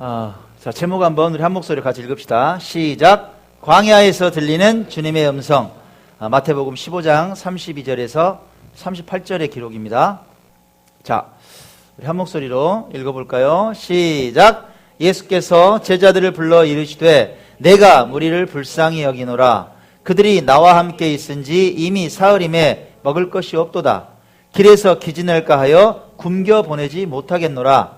아, 자, 제목 한번 우리 한 목소리로 같이 읽읍시다. 시작. 광야에서 들리는 주님의 음성. 아, 마태복음 15장 32절에서 38절의 기록입니다. 자, 우리 한 목소리로 읽어볼까요? 시작. 예수께서 제자들을 불러 이르시되 내가 무리를 불쌍히 여기노라. 그들이 나와 함께 있은지 이미 사흘임에 먹을 것이 없도다. 길에서 기진할까 하여 굶겨 보내지 못하겠노라.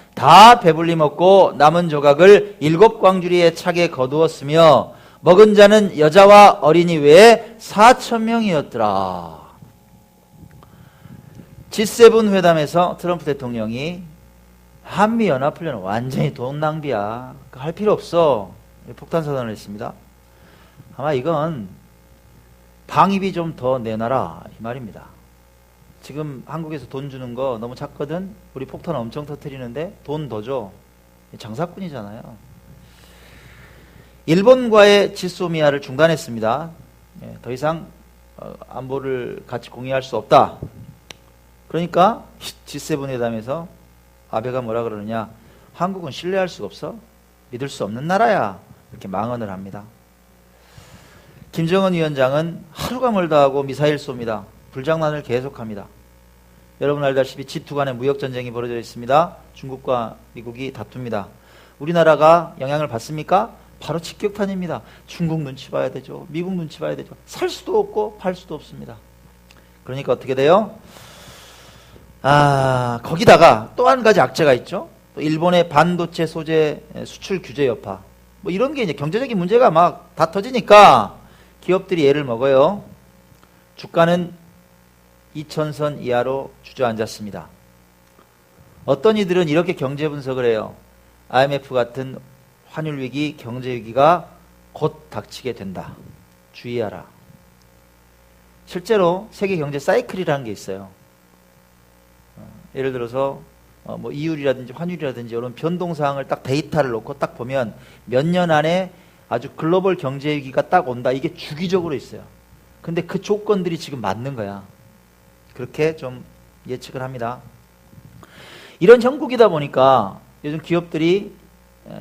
다 배불리 먹고 남은 조각을 일곱 광주리에 차게 거두었으며 먹은 자는 여자와 어린이 외에 사천 명이었더라. G7 회담에서 트럼프 대통령이 한미 연합 훈련은 완전히 돈 낭비야. 할 필요 없어. 폭탄 선언을 했습니다. 아마 이건 방위비 좀 더 내놔라 이 말입니다. 지금 한국에서 돈 주는 거 너무 작거든. 우리 폭탄 엄청 터트리는데 돈 더 줘. 장사꾼이잖아요. 일본과의 지소미아를 중단했습니다. 예, 더 이상 어, 안보를 같이 공유할 수 없다. 그러니까 G7 회담에서 아베가 뭐라 그러느냐? 한국은 신뢰할 수가 없어. 믿을 수 없는 나라야. 이렇게 망언을 합니다. 김정은 위원장은 하루가 멀다 하고 미사일 쏩니다. 불장난을 계속합니다. 여러분 알다시피 G2 간의 무역 전쟁이 벌어져 있습니다. 중국과 미국이 다툽니다. 우리나라가 영향을 받습니까? 바로 직격탄입니다. 중국 눈치 봐야 되죠. 미국 눈치 봐야 되죠. 살 수도 없고 팔 수도 없습니다. 그러니까 어떻게 돼요? 아, 거기다가 또 한 가지 악재가 있죠. 또 일본의 반도체 소재 수출 규제 여파. 뭐 이런 게 이제 경제적인 문제가 막 다 터지니까 기업들이 애를 먹어요. 주가는 2천선 이하로 주저앉았습니다. 어떤 이들은 이렇게 경제 분석을 해요. IMF 같은 환율 위기, 경제 위기가 곧 닥치게 된다. 주의하라. 실제로 세계 경제 사이클이라는 게 있어요. 어, 예를 들어서 어, 뭐 이율이라든지 환율이라든지 이런 변동 사항을 딱 데이터를 놓고 딱 보면 몇 년 안에 아주 글로벌 경제 위기가 딱 온다. 이게 주기적으로 있어요. 근데 그 조건들이 지금 맞는 거야. 그렇게 좀 예측을 합니다. 이런 형국이다 보니까 요즘 기업들이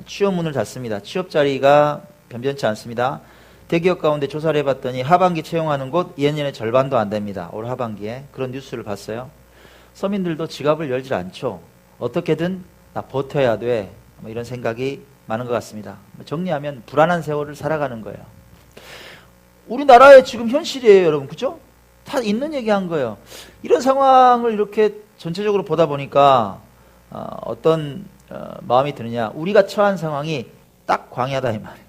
취업 문을 닫습니다. 취업 자리가 변변치 않습니다. 대기업 가운데 조사를 해봤더니 하반기 채용하는 곳 예년의 절반도 안 됩니다. 올 하반기에 그런 뉴스를 봤어요. 서민들도 지갑을 열질 않죠. 어떻게든 나 버텨야 돼. 뭐 이런 생각이 많은 것 같습니다. 정리하면 불안한 세월을 살아가는 거예요. 우리나라의 지금 현실이에요, 여러분. 그죠? 다 있는 얘기 한 거예요. 이런 상황을 이렇게 전체적으로 보다 보니까 어, 떤 어, 마음이 드느냐. 우리가 처한 상황이 딱 광야다 이 말이에요.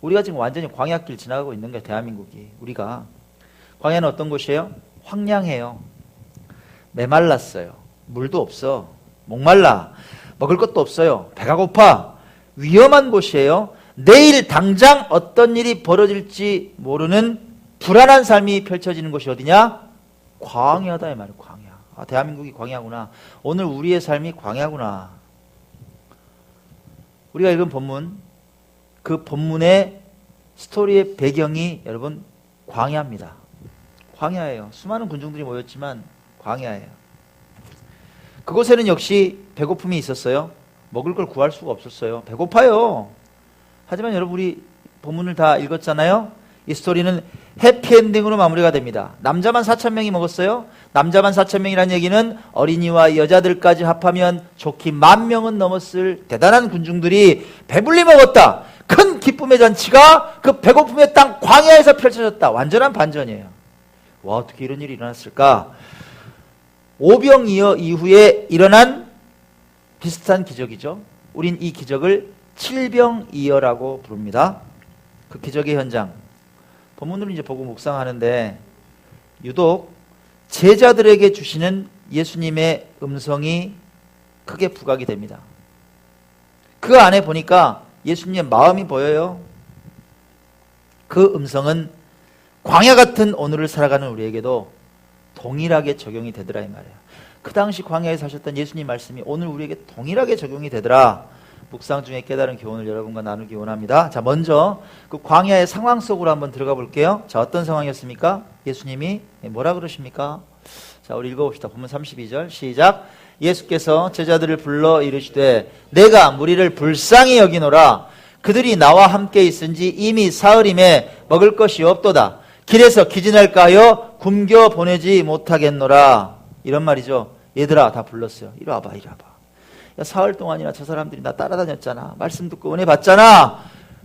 우리가 지금 완전히 광야길 지나가고 있는 거예요. 대한민국이. 우리가. 광야는 어떤 곳이에요? 황량해요. 메말랐어요. 물도 없어. 목말라. 먹을 것도 없어요. 배가 고파. 위험한 곳이에요. 내일 당장 어떤 일이 벌어질지 모르는 불안한 삶이 펼쳐지는 곳이 어디냐? 광야다 이 말이에요. 광야. 아, 대한민국이 광야구나. 오늘 우리의 삶이 광야구나. 우리가 읽은 본문, 그 본문의 스토리의 배경이 여러분 광야입니다. 광야예요. 수많은 군중들이 모였지만 광야예요. 그곳에는 역시 배고픔이 있었어요. 먹을 걸 구할 수가 없었어요. 배고파요. 하지만 여러분 우리 본문을 다 읽었잖아요. 이 스토리는 해피엔딩으로 마무리가 됩니다. 남자만 4천 명이 먹었어요. 남자만 4천 명이라는 얘기는 어린이와 여자들까지 합하면 좋기 만 명은 넘었을 대단한 군중들이 배불리 먹었다. 큰 기쁨의 잔치가 그 배고픔의 땅 광야에서 펼쳐졌다. 완전한 반전이에요. 와 어떻게 이런 일이 일어났을까? 오병이어 이후에 일어난 비슷한 기적이죠. 우린 이 기적을 칠병이어라고 부릅니다. 그 기적의 현장. 본문으로 이제 보고 묵상하는데 유독 제자들에게 주시는 예수님의 음성이 크게 부각이 됩니다. 그 안에 보니까 예수님의 마음이 보여요. 그 음성은 광야 같은 오늘을 살아가는 우리에게도 동일하게 적용이 되더라 이 말이에요. 그 당시 광야에 사셨던 예수님 말씀이 오늘 우리에게 동일하게 적용이 되더라. 묵상 중에 깨달은 교훈을 여러분과 나누기 원합니다. 자, 먼저 그 광야의 상황 속으로 한번 들어가 볼게요. 자, 어떤 상황이었습니까? 예수님이 뭐라 그러십니까? 자, 우리 읽어봅시다. 본문 32절 시작. 예수께서 제자들을 불러 이르시되 내가 무리를 불쌍히 여기노라 그들이 나와 함께 있은지 이미 사흘임에 먹을 것이 없도다. 길에서 기진할까 하여 굶겨 보내지 못하겠노라. 이런 말이죠. 얘들아 다 불렀어요. 이리 와봐 이리 와봐. 야 사흘 동안이나 저 사람들이 나 따라다녔잖아. 말씀 듣고 은혜 받잖아.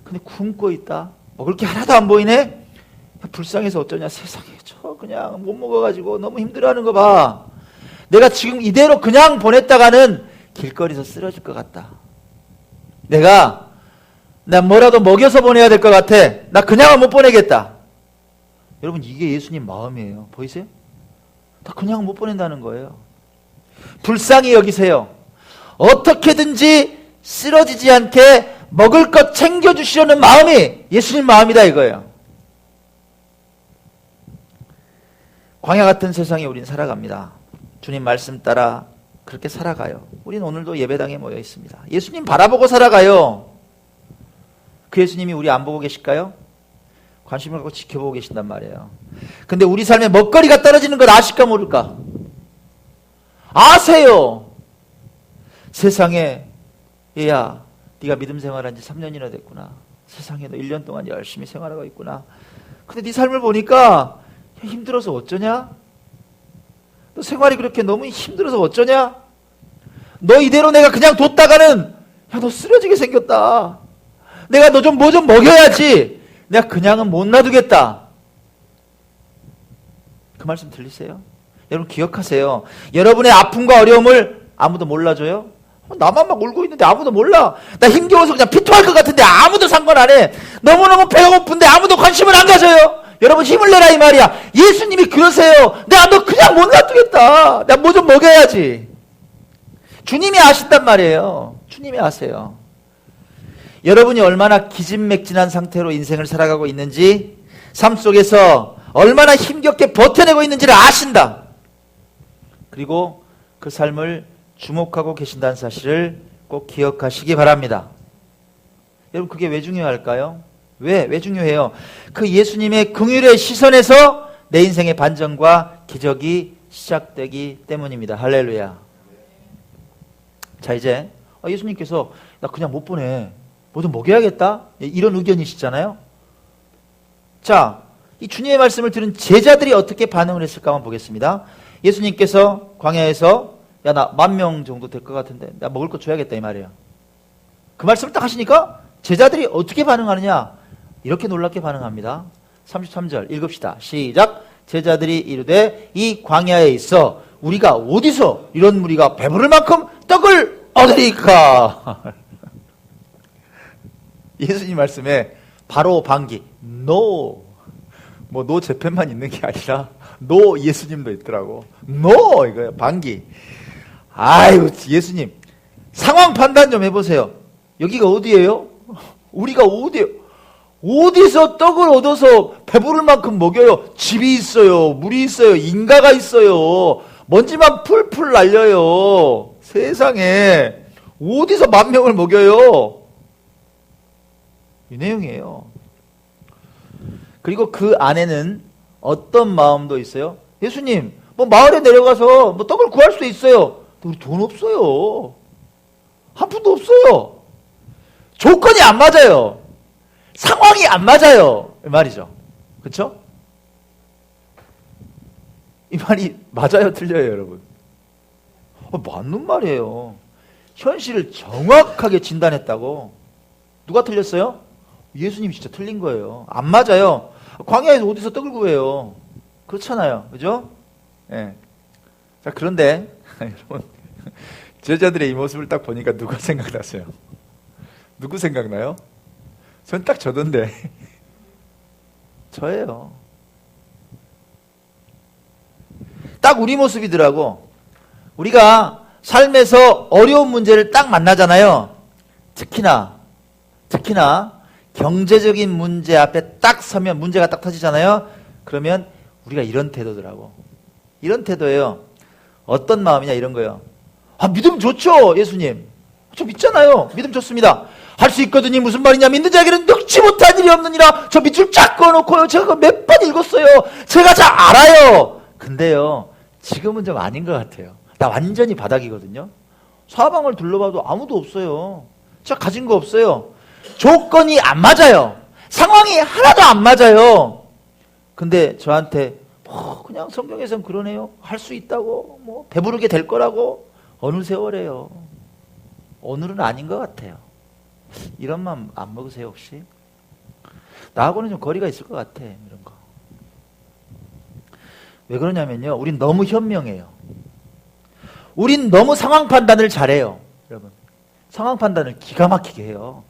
근데 굶고 있다. 먹을 게 하나도 안 보이네. 야, 불쌍해서 어쩌냐 세상에 저 그냥 못 먹어가지고 너무 힘들어하는 거 봐. 내가 지금 이대로 그냥 보냈다가는 길거리에서 쓰러질 것 같다. 내가 나 뭐라도 먹여서 보내야 될 것 같아. 나 그냥은 못 보내겠다. 여러분 이게 예수님 마음이에요. 보이세요? 다 그냥 못 보낸다는 거예요. 불쌍히 여기세요. 어떻게든지 쓰러지지 않게 먹을 것 챙겨주시려는 마음이 예수님 마음이다 이거예요. 광야 같은 세상에 우린 살아갑니다. 주님 말씀 따라 그렇게 살아가요. 우린 오늘도 예배당에 모여 있습니다. 예수님 바라보고 살아가요. 그 예수님이 우리 안 보고 계실까요? 관심을 갖고 지켜보고 계신단 말이에요. 근데 우리 삶에 먹거리가 떨어지는 걸 아실까 모를까? 아세요. 세상에 얘야 네가 믿음 생활한 지 3년이나 됐구나. 세상에 너 1년 동안 열심히 생활하고 있구나. 근데 네 삶을 보니까 야, 힘들어서 어쩌냐? 너 생활이 그렇게 너무 힘들어서 어쩌냐? 너 이대로 내가 그냥 뒀다가는 야 너 쓰러지게 생겼다. 내가 너 좀 뭐좀 먹여야지. 내가 그냥은 못 놔두겠다. 그 말씀 들리세요? 여러분 기억하세요. 여러분의 아픔과 어려움을 아무도 몰라줘요? 어, 나만 막 울고 있는데 아무도 몰라. 나 힘겨워서 그냥 피토할 것 같은데 아무도 상관 안 해. 너무너무 배가 고픈데 아무도 관심을 안 가져요. 여러분 힘을 내라 이 말이야. 예수님이 그러세요. 내가 너 그냥 못 놔두겠다. 내가 뭐 좀 먹여야지. 주님이 아신단 말이에요. 주님이 아세요. 여러분이 얼마나 기진맥진한 상태로 인생을 살아가고 있는지 삶 속에서 얼마나 힘겹게 버텨내고 있는지를 아신다. 그리고 그 삶을 주목하고 계신다는 사실을 꼭 기억하시기 바랍니다. 여러분 그게 왜 중요할까요? 왜? 왜 중요해요? 그 예수님의 긍휼의 시선에서 내 인생의 반전과 기적이 시작되기 때문입니다. 할렐루야. 자 이제 아, 예수님께서 나 그냥 못 보내. 뭐 좀 먹여야겠다. 이런 의견이시잖아요. 자, 이 주님의 말씀을 들은 제자들이 어떻게 반응을 했을까 한번 보겠습니다. 예수님께서 광야에서 야 나 만 명 정도 될 것 같은데 나 먹을 거 줘야겠다 이 말이에요. 그 말씀을 딱 하시니까 제자들이 어떻게 반응하느냐 이렇게 놀랍게 반응합니다. 33절 읽읍시다. 시작. 제자들이 이르되 이 광야에 있어 우리가 어디서 이런 무리가 배부를 만큼 떡을 얻으리까? 예수님 말씀에 바로 반기 노. 뭐노 재팬만 있는 게 아니라 노 예수님도 있더라고. 노 이거예요. 반기. 아유 예수님 상황 판단 좀 해보세요. 여기가 어디예요? 우리가 어디요? 어디서 떡을 얻어서 배부를 만큼 먹여요? 집이 있어요, 물이 있어요, 인가가 있어요, 먼지만 풀풀 날려요. 세상에 어디서 만 명을 먹여요? 이 내용이에요. 그리고 그 안에는 어떤 마음도 있어요? 예수님, 뭐 마을에 내려가서 뭐 떡을 구할 수도 있어요. 우리 돈 없어요. 한 푼도 없어요. 조건이 안 맞아요. 상황이 안 맞아요. 이 말이죠. 그렇죠? 이 말이 맞아요, 틀려요, 여러분? 어, 맞는 말이에요. 현실을 정확하게 진단했다고. 누가 틀렸어요? 예수님이 진짜 틀린 거예요. 안 맞아요. 광야에서 어디서 떡을 구해요? 그렇잖아요. 그죠? 예. 자, 그런데, 여러분, 제자들의 이 모습을 딱 보니까 누가 생각났어요? 누구 생각나요? 전 딱 저던데. 저예요. 딱 우리 모습이더라고. 우리가 삶에서 어려운 문제를 딱 만나잖아요. 특히나, 특히나 경제적인 문제 앞에 딱 서면 문제가 딱 터지잖아요. 그러면 우리가 이런 태도더라고. 이런 태도예요. 어떤 마음이냐 이런 거예요. 아 믿음 좋죠 예수님. 저 믿잖아요. 믿음 좋습니다. 할 수 있거든요. 무슨 말이냐 믿는 자에게는 늙지 못한 일이 없느니라. 저 밑줄 쫙 그어놓고요. 제가 몇 번 읽었어요. 제가 잘 알아요. 근데요 지금은 좀 아닌 것 같아요. 나 완전히 바닥이거든요. 사방을 둘러봐도 아무도 없어요. 제가 가진 거 없어요. 조건이 안 맞아요. 상황이 하나도 안 맞아요. 근데 저한테 뭐 그냥 성경에선 그러네요. 할 수 있다고 뭐 배부르게 될 거라고 어느 세월에요. 오늘은 아닌 것 같아요. 이런 마음 안 먹으세요 혹시? 나하고는 좀 거리가 있을 것 같아 이런 거. 왜 그러냐면요. 우린 너무 현명해요. 우린 너무 상황 판단을 잘해요. 여러분. 상황 판단을 기가 막히게 해요.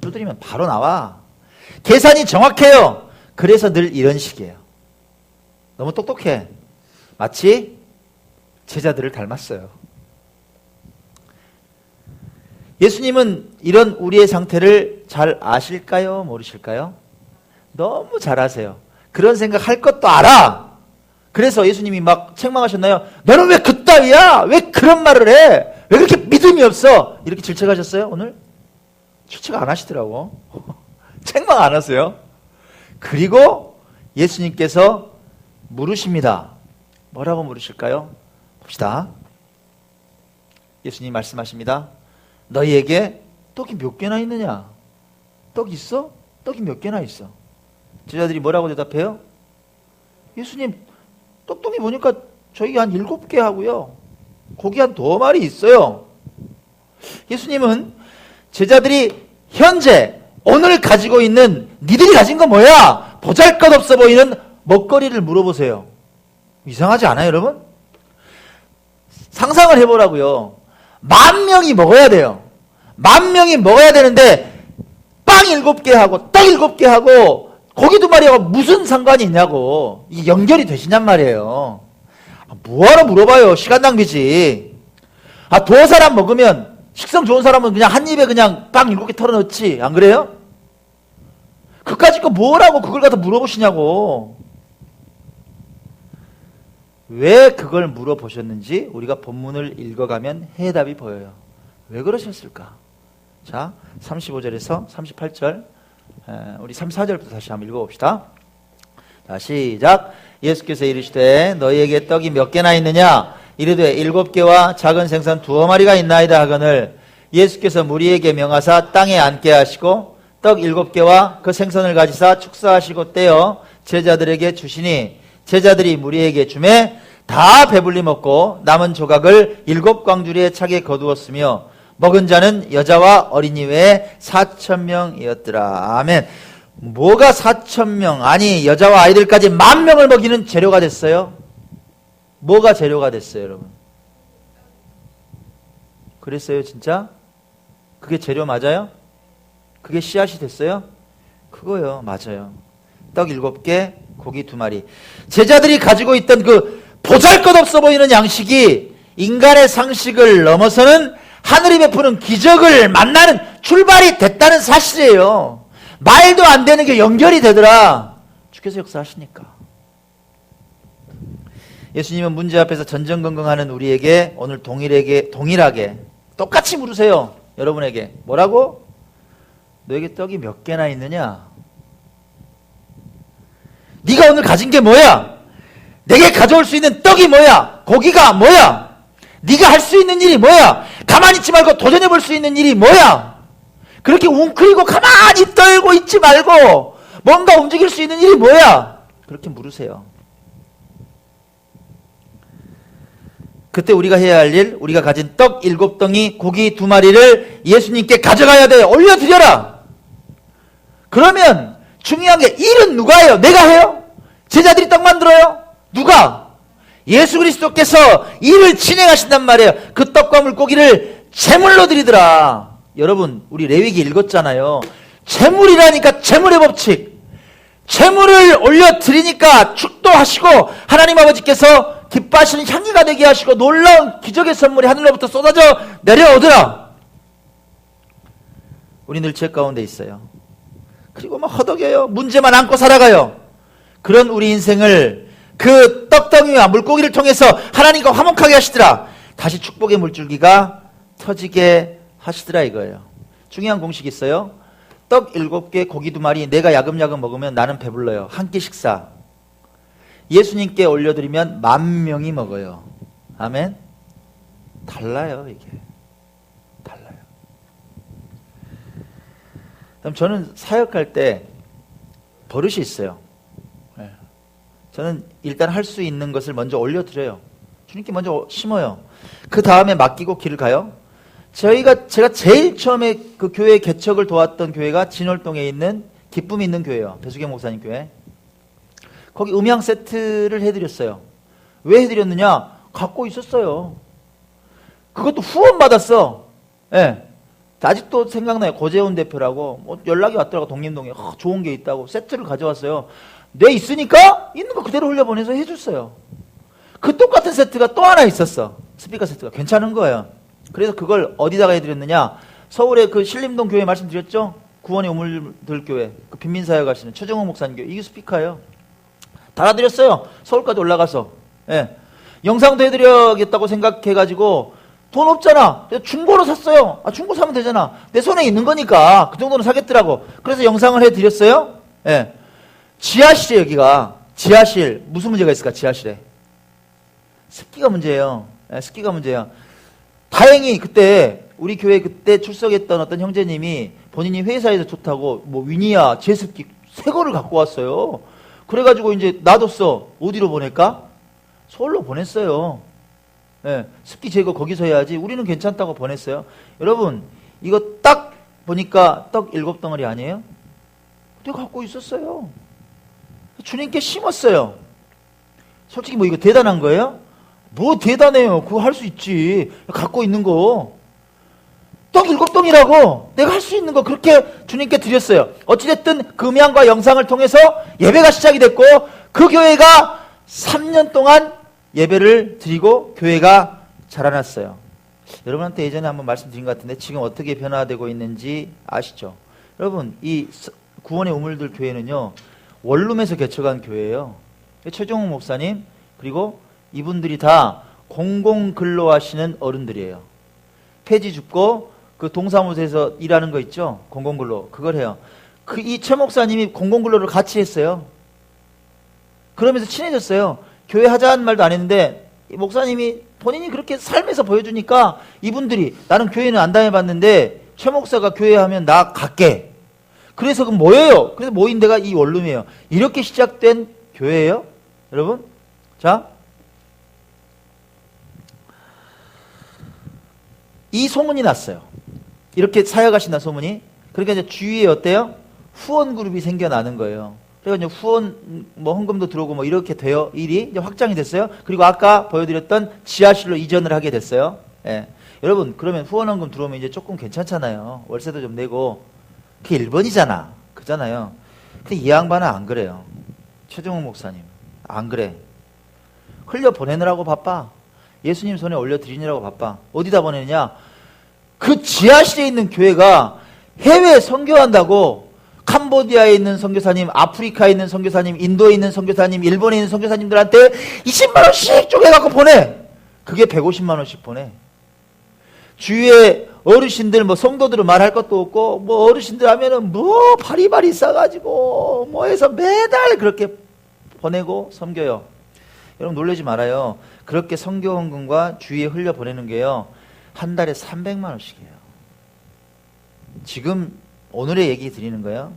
두드리면 바로 나와. 계산이 정확해요. 그래서 늘 이런 식이에요. 너무 똑똑해. 마치 제자들을 닮았어요. 예수님은 이런 우리의 상태를 잘 아실까요? 모르실까요? 너무 잘 아세요. 그런 생각 할 것도 알아. 그래서 예수님이 막 책망하셨나요? 너는 왜 그따위야? 왜 그런 말을 해? 왜 그렇게 믿음이 없어? 이렇게 질책하셨어요, 오늘? 질책 안 하시더라고. 책망 안 하세요. 그리고 예수님께서 물으십니다. 뭐라고 물으실까요? 봅시다. 예수님 말씀하십니다. 너희에게 떡이 몇 개나 있느냐? 떡 있어? 떡이 몇 개나 있어? 제자들이 뭐라고 대답해요? 예수님, 떡떡이 보니까 저희 한 일곱 개 하고요. 고기 한 두 마리 있어요. 예수님은 제자들이 현재 오늘 가지고 있는 니들이 가진 건 뭐야? 보잘 것 없어 보이는 먹거리를 물어보세요. 이상하지 않아요, 여러분? 상상을 해보라고요. 만 명이 먹어야 돼요. 만 명이 먹어야 되는데 빵 일곱 개 하고 떡 일곱 개 하고 고기 두 마리하고 무슨 상관이 있냐고 이 연결이 되시냔 말이에요. 아, 뭐하러 물어봐요? 시간 낭비지. 아, 두 사람 먹으면 식성 좋은 사람은 그냥 한 입에 그냥 빵 일곱 개 털어넣지. 안 그래요? 그까짓 거 뭐라고 그걸 갖다 물어보시냐고. 왜 그걸 물어보셨는지 우리가 본문을 읽어가면 해답이 보여요. 왜 그러셨을까? 자, 35절에서 38절, 우리 34절부터 다시 한번 읽어봅시다. 자, 시작. 예수께서 이르시되 너희에게 떡이 몇 개나 있느냐? 이르되 일곱 개와 작은 생선 두어 마리가 있나이다 하거늘 예수께서 무리에게 명하사 땅에 앉게 하시고 떡 일곱 개와 그 생선을 가지사 축사하시고 떼어 제자들에게 주시니 제자들이 무리에게 주매 다 배불리 먹고 남은 조각을 일곱 광주리에 차게 거두었으며 먹은 자는 여자와 어린이 외에 사천 명이었더라. 아멘. 뭐가 사천 명? 아니 여자와 아이들까지 만 명을 먹이는 재료가 됐어요. 뭐가 재료가 됐어요, 여러분? 그랬어요, 진짜? 그게 재료 맞아요? 그게 씨앗이 됐어요? 그거요, 맞아요. 떡 일곱 개, 고기 두 마리. 제자들이 가지고 있던 그 보잘 것 없어 보이는 양식이 인간의 상식을 넘어서는 하늘이 베푸는 기적을 만나는 출발이 됐다는 사실이에요. 말도 안 되는 게 연결이 되더라. 주께서 역사하시니까. 예수님은 문제 앞에서 전전긍긍하는 우리에게 오늘 동일하게, 동일하게 똑같이 물으세요. 여러분에게. 뭐라고? 너에게 떡이 몇 개나 있느냐? 네가 오늘 가진 게 뭐야? 내게 가져올 수 있는 떡이 뭐야? 고기가 뭐야? 네가 할 수 있는 일이 뭐야? 가만히 있지 말고 도전해 볼 수 있는 일이 뭐야? 그렇게 웅크리고 가만히 떨고 있지 말고 뭔가 움직일 수 있는 일이 뭐야? 그렇게 물으세요. 그때 우리가 해야 할 일, 우리가 가진 떡 일곱 덩이, 고기 두 마리를 예수님께 가져가야 돼. 올려드려라. 그러면 중요한 게 일은 누가 해요? 내가 해요? 제자들이 떡 만들어요? 누가? 예수 그리스도께서 일을 진행하신단 말이에요. 그 떡과 물고기를 제물로 드리더라. 여러분, 우리 레위기 읽었잖아요. 제물이라니까 제물의 법칙. 제물을 올려 드리니까 축도하시고 하나님 아버지께서 기뻐하시는 향기가 되게 하시고 놀라운 기적의 선물이 하늘로부터 쏟아져 내려오더라. 우리 늘죄 가운데 있어요. 그리고 막 허덕여요. 문제만 안고 살아가요. 그런 우리 인생을 그 떡덩이와 물고기를 통해서 하나님과 화목하게 하시더라. 다시 축복의 물줄기가 터지게 하시더라 이거예요. 중요한 공식이 있어요. 떡 일곱 개, 고기 두 마리, 내가 야금야금 먹으면 나는 배불러요. 한 끼 식사. 예수님께 올려드리면 만 명이 먹어요. 아멘? 달라요, 이게. 달라요. 그럼 저는 사역할 때 버릇이 있어요. 예. 저는 일단 할 수 있는 것을 먼저 올려드려요. 주님께 먼저 심어요. 그 다음에 맡기고 길을 가요. 저희가 제가 제일 처음에 그 교회 개척을 도왔던 교회가 진월동에 있는 기쁨이 있는 교회예요. 배수경 목사님 교회. 거기 음향 세트를 해드렸어요. 왜 해드렸느냐? 갖고 있었어요. 그것도 후원 받았어. 예. 아직도 생각나요. 고재훈 대표라고 뭐 연락이 왔더라고 독림동에 어, 좋은 게 있다고 세트를 가져왔어요. 내 있으니까 있는 거 그대로 흘려보내서 해줬어요. 그 똑같은 세트가 또 하나 있었어. 스피커 세트가 괜찮은 거예요. 그래서 그걸 어디다가 해드렸느냐? 서울의 그 신림동 교회 말씀드렸죠? 구원의 우물들 교회 그 빈민사회 가시는 최정호 목사님 교회 이게 스피커예요. 달아드렸어요. 서울까지 올라가서. 예. 영상도 해드려야겠다고 생각해가지고 돈 없잖아. 중고로 샀어요. 아, 중고 사면 되잖아. 내 손에 있는 거니까 그 정도는 사겠더라고. 그래서 영상을 해드렸어요. 예. 지하실에 여기가 지하실 무슨 문제가 있을까 지하실에 습기가 문제예요. 예, 습기가 문제야. 다행히 그때 우리 교회 그때 출석했던 어떤 형제님이 본인이 회사에서 좋다고 뭐 위니아 제습기 새 거를 갖고 왔어요. 그래가지고 이제 놔뒀어. 어디로 보낼까? 서울로 보냈어요. 예, 습기 제거 거기서 해야지. 우리는 괜찮다고 보냈어요. 여러분, 이거 딱 보니까 떡 일곱 덩어리 아니에요? 내가 갖고 있었어요. 주님께 심었어요. 솔직히 뭐 이거 대단한 거예요? 뭐 대단해요. 그거 할 수 있지. 갖고 있는 거. 떡 일곱 덩이라고 내가 할 수 있는 거 그렇게 주님께 드렸어요. 어찌됐든 금양과 영상을 통해서 예배가 시작이 됐고 그 교회가 3년 동안 예배를 드리고 교회가 자라났어요. 여러분한테 예전에 한번 말씀드린 것 같은데 지금 어떻게 변화되고 있는지 아시죠? 여러분 이 구원의 우물들 교회는요 원룸에서 개척한 교회예요. 최종욱 목사님 그리고 이분들이 다 공공 근로하시는 어른들이에요. 폐지 줍고 그 동사무소에서 일하는 거 있죠? 공공 근로 그걸 해요. 그 이 최 목사님이 공공 근로를 같이 했어요. 그러면서 친해졌어요. 교회 하자는 말도 안 했는데 목사님이 본인이 그렇게 삶에서 보여주니까 이분들이 나는 교회는 안 다녀봤는데 최 목사가 교회 하면 나 갈게. 그래서 그 뭐예요? 그래서 모인 데가 이 원룸이에요. 이렇게 시작된 교회예요, 여러분. 자, 이 소문이 났어요. 이렇게 사역하신다 소문이. 그러니까 이제 주위에 어때요? 후원 그룹이 생겨나는 거예요. 그러니까 이제 후원 뭐 헌금도 들어오고 뭐 이렇게 돼요. 일이 확장이 됐어요. 그리고 아까 보여드렸던 지하실로 이전을 하게 됐어요. 예. 여러분 그러면 후원 헌금 들어오면 이제 조금 괜찮잖아요. 월세도 좀 내고 그게 1번이잖아. 그잖아요. 근데 이 양반은 안 그래요. 최종욱 목사님 안 그래. 흘려 보내느라고 바빠. 예수님 손에 올려 드리느라고 바빠. 어디다 보내느냐? 그 지하실에 있는 교회가 해외 선교한다고 캄보디아에 있는 선교사님, 아프리카에 있는 선교사님, 인도에 있는 선교사님, 일본에 있는 선교사님들한테 20만 원씩 쪼개갖고 보내. 그게 150만 원씩 보내. 주위에 어르신들 뭐 성도들은 말할 것도 없고 뭐 어르신들 하면은 뭐 바리바리 싸가지고 뭐 해서 매달 그렇게 보내고 섬겨요. 여러분 놀라지 말아요. 그렇게 성교원금과 주위에 흘려 보내는 게요. 한 달에 300만 원씩이에요. 지금 오늘의 얘기 드리는 거예요.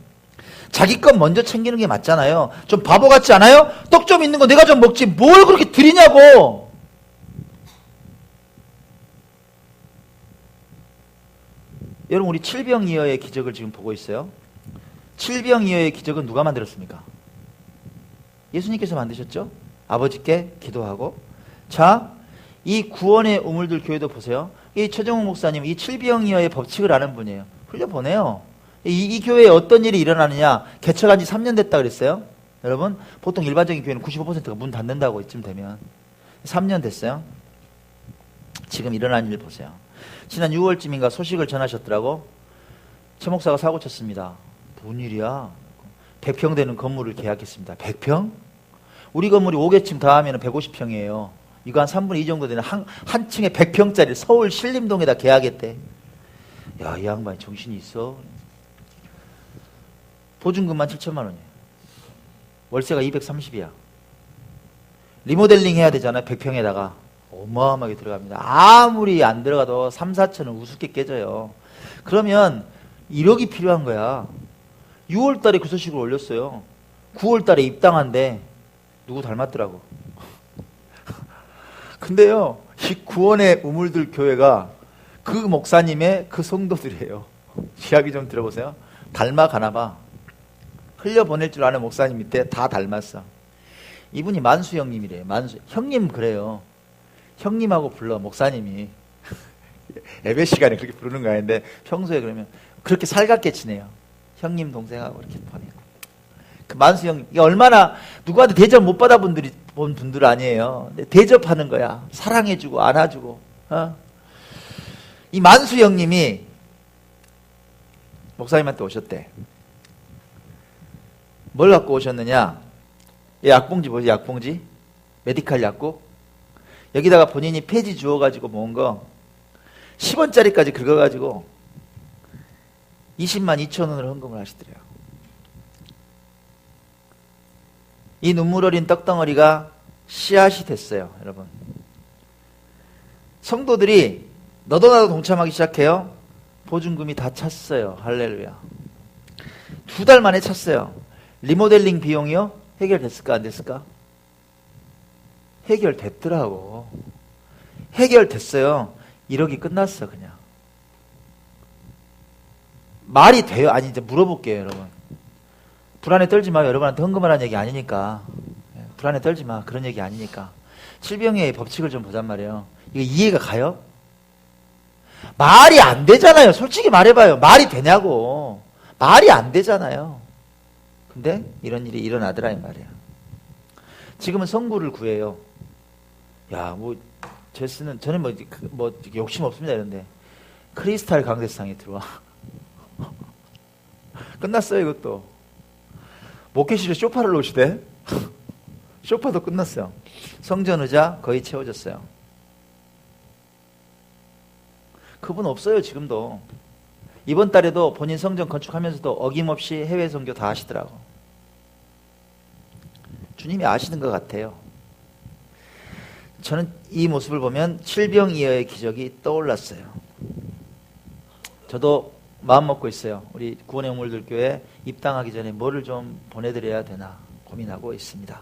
자기 것 먼저 챙기는 게 맞잖아요. 좀 바보 같지 않아요? 떡 좀 있는 거 내가 좀 먹지 뭘 그렇게 드리냐고. 여러분 우리 칠병이어의 기적을 지금 보고 있어요. 칠병이어의 기적은 누가 만들었습니까? 예수님께서 만드셨죠? 아버지께 기도하고 자, 이 구원의 우물들 교회도 보세요. 이 최정우 목사님 이 칠병이어의 법칙을 아는 분이에요. 흘려보내요. 이, 이 교회에 어떤 일이 일어나느냐 개척한 지 3년 됐다 그랬어요. 여러분 보통 일반적인 교회는 95%가 문 닫는다고 이쯤 되면 3년 됐어요. 지금 일어난 일 보세요. 지난 6월쯤인가 소식을 전하셨더라고. 최 목사가 사고 쳤습니다. 뭔 일이야? 100평 되는 건물을 계약했습니다. 100평? 우리 건물이 5개층 다 하면 150평이에요. 이거 한 3분의 2 정도 되는 한, 한 층에 100평짜리 서울 신림동에다 계약했대. 야, 이 양반이 정신이 있어. 보증금만 7천만 원이에요. 월세가 230이야. 리모델링 해야 되잖아요. 100평에다가. 어마어마하게 들어갑니다. 아무리 안 들어가도 3, 4천은 우습게 깨져요. 그러면 1억이 필요한 거야. 6월 달에 그 소식을 올렸어요. 9월 달에 입당한데 누구 닮았더라고. 근데요, 이 구원의 우물들 교회가 그 목사님의 그 성도들이에요. 이야기 좀 들어보세요. 닮아가나 봐. 흘려보낼 줄 아는 목사님 밑에 다 닮았어. 이분이 만수 형님이래요. 만수. 형님 그래요. 형님하고 불러, 목사님이. 예배 시간에 그렇게 부르는 거 아닌데 평소에 그러면 그렇게 살갑게 지내요. 형님, 동생하고 이렇게 보내요. 그 만수 형님. 이게 얼마나 누구한테 대접 못 받아본 분들이, 본 분들 아니에요. 대접하는 거야. 사랑해주고, 안아주고. 어? 이 만수 형님이 목사님한테 오셨대. 뭘 갖고 오셨느냐? 이 약봉지 뭐지? 약봉지? 메디칼 약국? 여기다가 본인이 폐지 주워가지고 모은 거 10원짜리까지 긁어가지고 20만 2천 원을 헌금을 하시더래요. 이 눈물 어린 떡덩어리가 씨앗이 됐어요, 여러분. 성도들이 너도 나도 동참하기 시작해요. 보증금이 다 찼어요. 할렐루야. 두 달 만에 찼어요. 리모델링 비용이요? 해결됐을까 안 됐을까? 해결됐더라고. 해결됐어요. 1억이 끝났어 그냥. 말이 돼요? 아니 이제 물어볼게요 여러분. 불안에 떨지 마 여러분한테 헌금하라는 얘기 아니니까. 예, 불안에 떨지 마 그런 얘기 아니니까. 칠병의 법칙을 좀 보잔 말이에요. 이거 이해가 가요? 말이 안 되잖아요. 솔직히 말해봐요. 말이 되냐고. 말이 안 되잖아요. 근데 이런 일이 일어나더라 이 말이야. 지금은 성부를 구해요. 야, 뭐 제스는 저는 뭐, 그, 뭐 욕심 없습니다 이런데 크리스탈 강대상이 들어와. 끝났어요 이것도. 목회실에 쇼파를 놓으시대. 쇼파도 끝났어요. 성전 의자 거의 채워졌어요. 그분 없어요 지금도. 이번 달에도 본인 성전 건축하면서도 어김없이 해외 선교 다 하시더라고. 주님이 아시는 것 같아요. 저는 이 모습을 보면 칠병이어의 기적이 떠올랐어요. 저도 마음 먹고 있어요. 우리 구원의 우물들 교회 입당하기 전에 뭐를 좀 보내드려야 되나 고민하고 있습니다.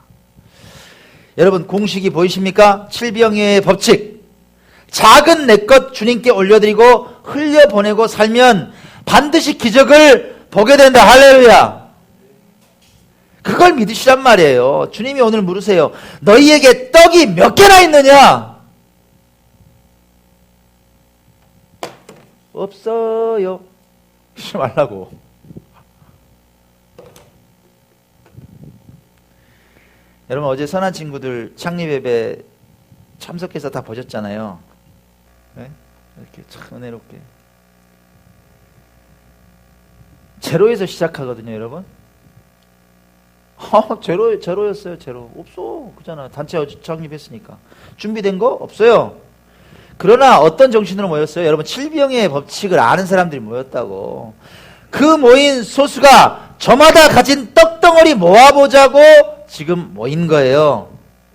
여러분 공식이 보이십니까? 칠병이어의 법칙. 작은 내 것 주님께 올려드리고 흘려보내고 살면 반드시 기적을 보게 된다. 할렐루야. 그걸 믿으시란 말이에요. 주님이 오늘 물으세요. 너희에게 떡이 몇 개나 있느냐? 없어요. 그러지 말라고. 여러분 어제 선한 친구들 창립 예배 참석해서 다 보셨잖아요. 네? 이렇게 참 은혜롭게. 제로에서 시작하거든요, 여러분. 어, 제로, 제로였어요, 제로. 없어. 그잖아. 단체 창립했으니까. 준비된 거? 없어요. 그러나 어떤 정신으로 모였어요? 여러분, 칠병의 법칙을 아는 사람들이 모였다고. 그 모인 소수가 저마다 가진 떡덩어리 모아보자고 지금 모인 거예요.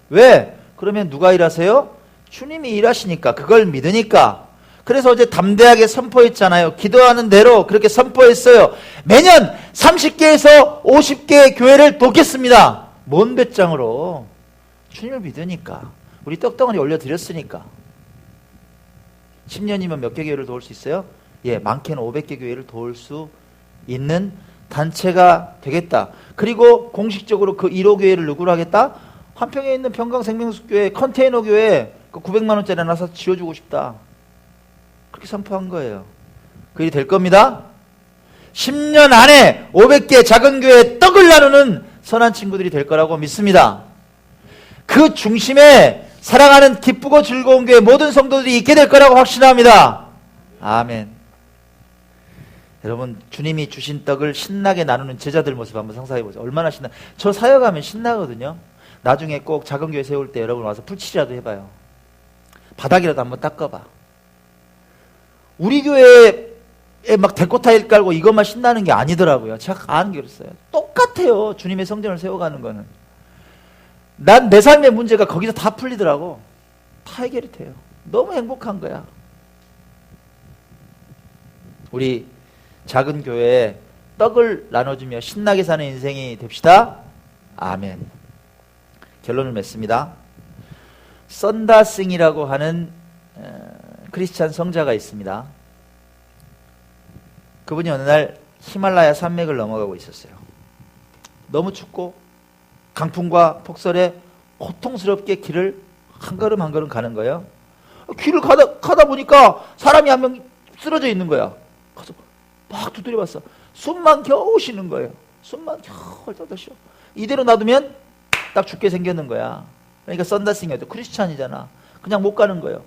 왜? 그러면 누가 일하세요? 주님이 일하시니까. 그걸 믿으니까. 그래서 어제 담대하게 선포했잖아요. 기도하는 대로 그렇게 선포했어요. 매년 30개에서 50개의 교회를 돕겠습니다. 뭔 배짱으로? 주님을 믿으니까. 우리 떡덩어리 올려드렸으니까. 10년이면 몇 개 교회를 도울 수 있어요? 예, 많게는 500개 교회를 도울 수 있는 단체가 되겠다. 그리고 공식적으로 그 1호 교회를 누구로 하겠다? 한평에 있는 평강생명수교회 컨테이너 교회 그 900만 원짜리 하나 사서 지어주고 싶다. 그렇게 선포한 거예요. 그 일이 될 겁니다. 10년 안에 500개 작은 교회 떡을 나누는 선한 친구들이 될 거라고 믿습니다. 그 중심에 사랑하는 기쁘고 즐거운 교회 모든 성도들이 있게 될 거라고 확신합니다. 아멘. 여러분 주님이 주신 떡을 신나게 나누는 제자들 모습 한번 상상해 보세요. 얼마나 신나? 저 사역하면 신나거든요. 나중에 꼭 작은 교회 세울 때 여러분 와서 풀칠이라도 해봐요. 바닥이라도 한번 닦아봐. 우리 교회에 막 데코타일 깔고 이것만 신나는 게 아니더라고요. 제가 아는 게 그랬어요. 똑같아요. 주님의 성전을 세워가는 거는. 난 내 삶의 문제가 거기서 다 풀리더라고. 다 해결이 돼요. 너무 행복한 거야. 우리 작은 교회에 떡을 나눠주며 신나게 사는 인생이 됩시다. 아멘. 결론을 맺습니다. 썬다싱이라고 하는 어, 크리스찬 성자가 있습니다. 그분이 어느 날 히말라야 산맥을 넘어가고 있었어요. 너무 춥고 강풍과 폭설에 고통스럽게 길을 한 걸음 한 걸음 가는 거예요. 길을 가다, 가다 보니까 사람이 한 명 쓰러져 있는 거야. 가서 막 두드려 봤어. 숨만 겨우 쉬는 거예요. 숨만 겨우 헐떡 쉬어. 이대로 놔두면 딱 죽게 생겼는 거야. 그러니까 썬다싱이었죠. 크리스찬이잖아. 그냥 못 가는 거예요.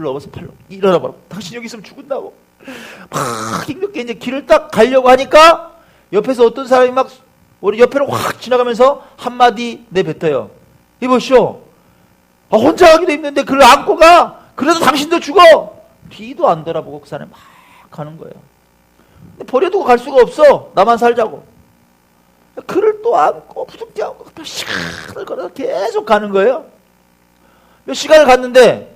둘러봐서 팔로 일어나 봐라. 당신 여기 있으면 죽은다고. 막 힘겹게 이제 길을 딱 가려고 하니까 옆에서 어떤 사람이 막 우리 옆으로 확 지나가면서 한마디 내뱉어요. 이보시오. 아, 혼자 가기도 힘든데 그를 안고 가. 그래도 당신도 죽어. 뒤도 안 돌아보고 그 사람이 막 가는 거예요. 버려두고 갈 수가 없어. 나만 살자고. 그를 또 안고 부둥켜 안고 또 시간을 걸어서 계속 가는 거예요. 몇 시간을 갔는데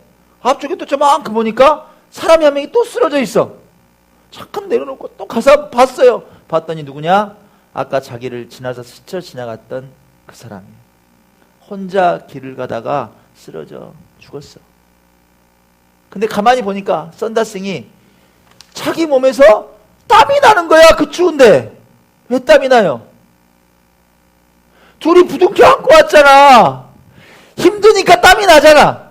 앞쪽에 또 저만큼 보니까 사람이 한 명이 또 쓰러져 있어. 잠깐 내려놓고 또 가서 봤어요. 봤더니 누구냐? 아까 자기를 지나서 스쳐 지나갔던 그 사람이에요. 혼자 길을 가다가 쓰러져 죽었어. 근데 가만히 보니까 썬다싱이 자기 몸에서 땀이 나는 거야. 그 추운데. 왜 땀이 나요? 둘이 부둥켜 안고 왔잖아. 힘드니까 땀이 나잖아.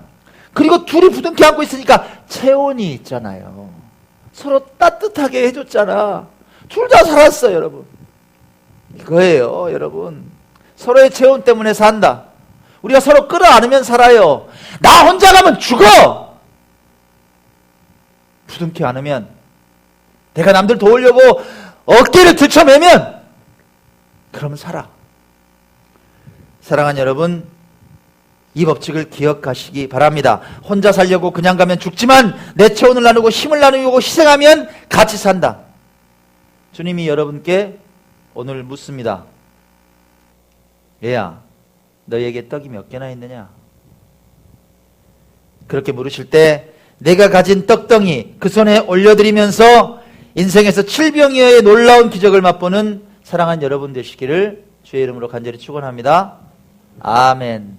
그리고 둘이 부둥켜 안고 있으니까 체온이 있잖아요. 서로 따뜻하게 해줬잖아. 둘 다 살았어, 여러분. 이거예요, 여러분. 서로의 체온 때문에 산다. 우리가 서로 끌어안으면 살아요. 나 혼자 가면 죽어! 부둥켜 안으면 내가 남들 도우려고 어깨를 들쳐매면 그러면 살아. 사랑하는 여러분, 이 법칙을 기억하시기 바랍니다. 혼자 살려고 그냥 가면 죽지만 내 체온을 나누고 힘을 나누고 희생하면 같이 산다. 주님이 여러분께 오늘 묻습니다. 얘야, 너에게 떡이 몇 개나 있느냐? 그렇게 물으실 때 내가 가진 떡덩이 그 손에 올려드리면서 인생에서 칠병이어의 놀라운 기적을 맛보는 사랑한 여러분 되시기를 주의 이름으로 간절히 축원합니다. 아멘.